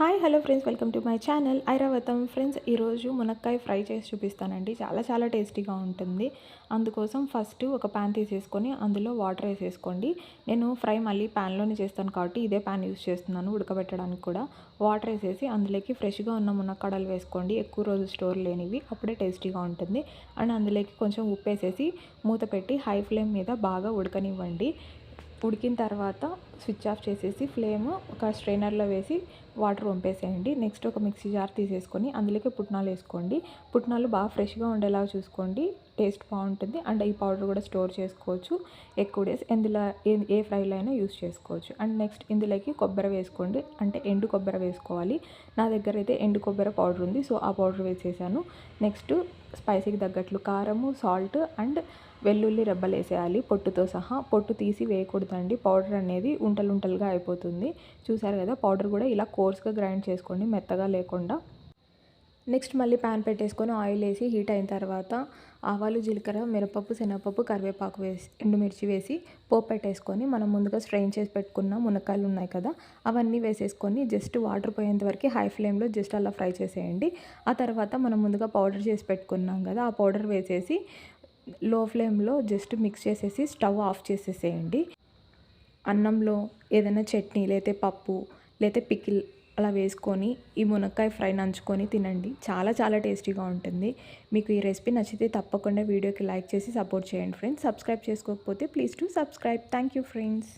Hi hello friends welcome to my channel. Airavatham friends ఈరోజు మునక్కాయ fry చేసి చూపిస్తానండి. చాలా చాలా టేస్టీగా ఉంటుంది. అందుకోసం ఫస్ట్ ఒక ప్యాన్ తీసేసుకొని అందులో వాటర్ వేసేసుకోండి. నేను ఫ్రై మళ్ళీ ప్యాన్లోనే చేస్తాను కాబట్టి ఇదే ప్యాన్ యూస్ చేస్తున్నాను ఉడకబెట్టడానికి కూడా. వాటర్ వేసేసి అందులోకి ఫ్రెష్గా ఉన్న మునక్కాడలు వేసుకోండి. ఎక్కువ రోజులు స్టోర్ లేనివి అప్పుడే టేస్టీగా ఉంటుంది. అండ్ అందులోకి కొంచెం ఉప్పు వేసేసి మూత పెట్టి హై ఫ్లేమ్ మీద బాగా ఉడకనివ్వండి. ఉడికిన తర్వాత స్విచ్ ఆఫ్ చేసేసి ఫ్లేమ్ ఒక స్ట్రైనర్లో వేసి వాటర్ వంపేసేయండి. నెక్స్ట్ ఒక మిక్సీ జార్ తీసేసుకొని అందులోకి పుట్నాలు వేసుకోండి. పుట్నాలు బాగా ఫ్రెష్గా ఉండేలా చూసుకోండి. టేస్ట్ బాగుంటుంది. అండ్ ఈ పౌడర్ కూడా స్టోర్ చేసుకోవచ్చు. ఎక్కువ డేస్ ఇందులో ఏ ఏ ఫ్రైలో అయినా యూస్ చేసుకోవచ్చు. అండ్ నెక్స్ట్ ఇందులోకి కొబ్బరి వేసుకోండి. అంటే ఎండు కొబ్బరి వేసుకోవాలి. నా దగ్గర అయితే ఎండు కొబ్బరి పౌడర్ ఉంది. సో ఆ పౌడర్ వేసేసాను. నెక్స్ట్ స్పైసీకి తగ్గట్లు కారము సాల్ట్ అండ్ వెల్లుల్లి రెబ్బలు వేసేయాలి. పొట్టుతో సహా పొట్టు తీసి వేయకూడదండి. పౌడర్ అనేది ఉంటలుంటలుగా అయిపోతుంది. చూసారు కదా పౌడర్ కూడా ఇలా కోర్స్గా గ్రైండ్ చేసుకోండి. మెత్తగా లేకుండా. నెక్స్ట్ మళ్ళీ ప్యాన్ పెట్టేసుకొని ఆయిల్ వేసి హీట్ అయిన తర్వాత ఆవాలు జీలకర్ర మిరపప్పు శనగపప్పు కరివేపాకు వేసి ఎండుమిర్చి వేసి పోపు పెట్టేసుకొని మనం ముందుగా స్ట్రెయిన్ చేసి పెట్టుకున్న మునక్కాయలు ఉన్నాయి కదా అవన్నీ వేసేసుకొని జస్ట్ వాటర్ పోయేంత వరకు హై ఫ్లేమ్లో జస్ట్ అలా ఫ్రై చేసేయండి. ఆ తర్వాత మనం ముందుగా పౌడర్ చేసి పెట్టుకున్నాం కదా ఆ పౌడర్ వేసేసి లో ఫ్లేమ్లో జస్ట్ మిక్స్ చేసేసి స్టవ్ ఆఫ్ చేసేసేయండి. అన్నంలో ఏదైనా చట్నీ లేతే పప్పు లేతే పికిల్ అలా వేసుకొని ఈ మునక్కాయ ఫ్రై నంచుకొని తినండి. చాలా చాలా టేస్టీగా ఉంటుంది. మీకు ఈ రెసిపీ నచ్చితే తప్పకుండా వీడియోకి లైక్ చేసి సపోర్ట్ చేయండి ఫ్రెండ్స్. సబ్స్క్రైబ్ చేసుకోకపోతే please to subscribe. Thank you friends.